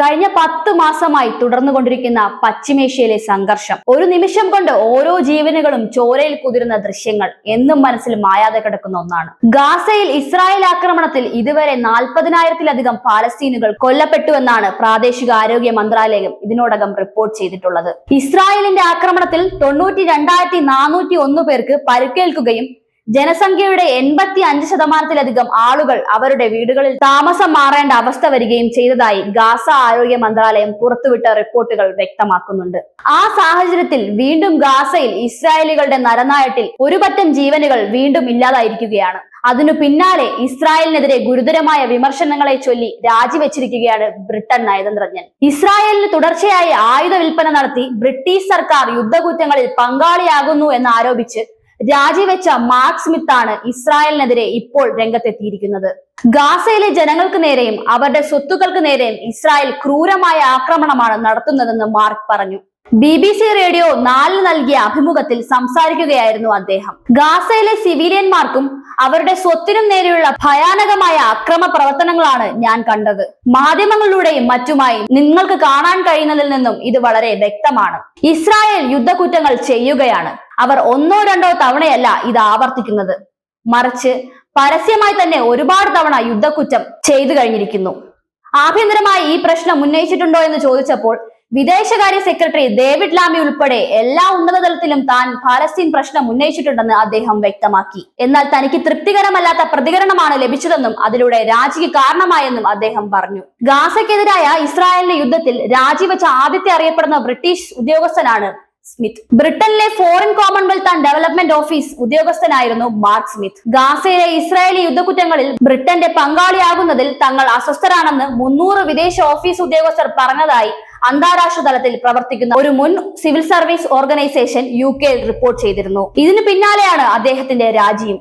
കഴിഞ്ഞ പത്ത് മാസമായി തുടർന്നു കൊണ്ടിരിക്കുന്ന പശ്ചിമേഷ്യയിലെ സംഘർഷം. ഒരു നിമിഷം കൊണ്ട് ഓരോ ജീവനുകളും ചോരയിൽ കുതിരുന്ന ദൃശ്യങ്ങൾ എന്നും മനസ്സിൽ മായാതെ കിടക്കുന്ന ഒന്നാണ്. ഗാസയിൽ ഇസ്രായേൽ ആക്രമണത്തിൽ ഇതുവരെ നാൽപ്പതിനായിരത്തിലധികം പാലസ്തീനുകൾ കൊല്ലപ്പെട്ടുവെന്നാണ് പ്രാദേശിക ആരോഗ്യ മന്ത്രാലയം ഇതിനോടകം റിപ്പോർട്ട് ചെയ്തിട്ടുള്ളത്. ഇസ്രായേലിന്റെ ആക്രമണത്തിൽ തൊണ്ണൂറ്റി രണ്ടായിരത്തി നാനൂറ്റി ഒന്ന് പേർക്ക് പരിക്കേൽക്കുകയും ജനസംഖ്യയുടെ എൺപത്തി അഞ്ച് ശതമാനത്തിലധികം ആളുകൾ അവരുടെ വീടുകളിൽ താമസം മാറേണ്ട അവസ്ഥ വരികയും ചെയ്തതായി ഗാസ ആരോഗ്യ മന്ത്രാലയം പുറത്തുവിട്ട റിപ്പോർട്ടുകൾ വ്യക്തമാക്കുന്നുണ്ട്. ആ സാഹചര്യത്തിൽ വീണ്ടും ഗാസയിൽ ഇസ്രായേലുകളുടെ നരനായട്ടിൽ ഒരുപറ്റം ജീവനുകൾ വീണ്ടും ഇല്ലാതായിരിക്കുകയാണ്. അതിനു പിന്നാലെ ഇസ്രായേലിനെതിരെ ഗുരുതരമായ വിമർശനങ്ങളെ ചൊല്ലി രാജിവെച്ചിരിക്കുകയാണ് ബ്രിട്ടൻ നയതന്ത്രജ്ഞൻ. ഇസ്രായേലിന് തുടർച്ചയായി ആയുധ വിൽപ്പന നടത്തി ബ്രിട്ടീഷ് സർക്കാർ യുദ്ധകുറ്റങ്ങളിൽ പങ്കാളിയാകുന്നു എന്ന് ആരോപിച്ച് രാജിവെച്ച മാർക്ക് ആണ് ഇസ്രായേലിനെതിരെ ഇപ്പോൾ രംഗത്തെത്തിയിരിക്കുന്നത്. ഗാസയിലെ ജനങ്ങൾക്ക് നേരെയും അവരുടെ സ്വത്തുക്കൾക്ക് നേരെയും ഇസ്രായേൽ ക്രൂരമായ ആക്രമണമാണ് നടത്തുന്നതെന്ന് മാർക്ക് പറഞ്ഞു. ബി ബി സി റേഡിയോ നാലിന് നൽകിയ അഭിമുഖത്തിൽ സംസാരിക്കുകയായിരുന്നു അദ്ദേഹം. ഗാസയിലെ സിവിലിയന്മാർക്കും അവരുടെ സ്വത്തിനും നേരെയുള്ള ഭയാനകമായ അക്രമ പ്രവർത്തനങ്ങളാണ് ഞാൻ കണ്ടത്. മാധ്യമങ്ങളിലൂടെയും മറ്റുമായി നിങ്ങൾക്ക് കാണാൻ കഴിയുന്നതിൽ നിന്നും ഇത് വളരെ വ്യക്തമാണ്. ഇസ്രായേൽ യുദ്ധക്കുറ്റങ്ങൾ ചെയ്യുകയാണ്. അവർ ഒന്നോ രണ്ടോ തവണയല്ല ഇത് ആവർത്തിക്കുന്നത്. മറിച്ച് പരസ്യമായി തന്നെ ഒരുപാട് തവണ യുദ്ധക്കുറ്റം ചെയ്തു കഴിഞ്ഞിരിക്കുന്നു. ആഭ്യന്തരമായി ഈ പ്രശ്നം ഉന്നയിച്ചിട്ടുണ്ടോ എന്ന് ചോദിച്ചപ്പോൾ വിദേശകാര്യ സെക്രട്ടറി ഡേവിഡ് ലാമി ഉൾപ്പെടെ എല്ലാ ഉന്നതതലത്തിലും താൻ പാലസ്തീൻ പ്രശ്നം ഉന്നയിച്ചിട്ടുണ്ടെന്ന് അദ്ദേഹം വ്യക്തമാക്കി. എന്നാൽ തനിക്ക് തൃപ്തികരമല്ലാത്ത പ്രതികരണമാണ് ലഭിച്ചതെന്നും അതിലൂടെ രാജിക്ക് കാരണമായെന്നും അദ്ദേഹം പറഞ്ഞു. ഗാസയ്ക്കെതിരായ ഇസ്രായേലിന്റെ യുദ്ധത്തിൽ രാജിവെച്ച ആദ്യത്തെ അറിയപ്പെടുന്ന ബ്രിട്ടീഷ് ഉദ്യോഗസ്ഥനാണ് സ്മിത്ത്. ബ്രിട്ടനിലെ foreign commonwealth and development office ഉദ്യോഗസ്ഥനായിരുന്നു Mark Smith. ഗാസയിലെ ഇസ്രായേലി യുദ്ധക്കുറ്റങ്ങളിൽ ബ്രിട്ടന്റെ പങ്കാളിയാകുന്നതിൽ തങ്ങൾ അസ്വസ്ഥരാണെന്ന് മുന്നൂറ് വിദേശ ഓഫീസ് ഉദ്യോഗസ്ഥർ പറഞ്ഞതായി അന്താരാഷ്ട്ര തലത്തിൽ പ്രവർത്തിക്കുന്ന ഒരു മുൻ സിവിൽ സർവീസ് ഓർഗനൈസേഷൻ യു കെയിൽ റിപ്പോർട്ട് ചെയ്തിരുന്നു. ഇതിനു പിന്നാലെയാണ് അദ്ദേഹത്തിന്റെ രാജിയും.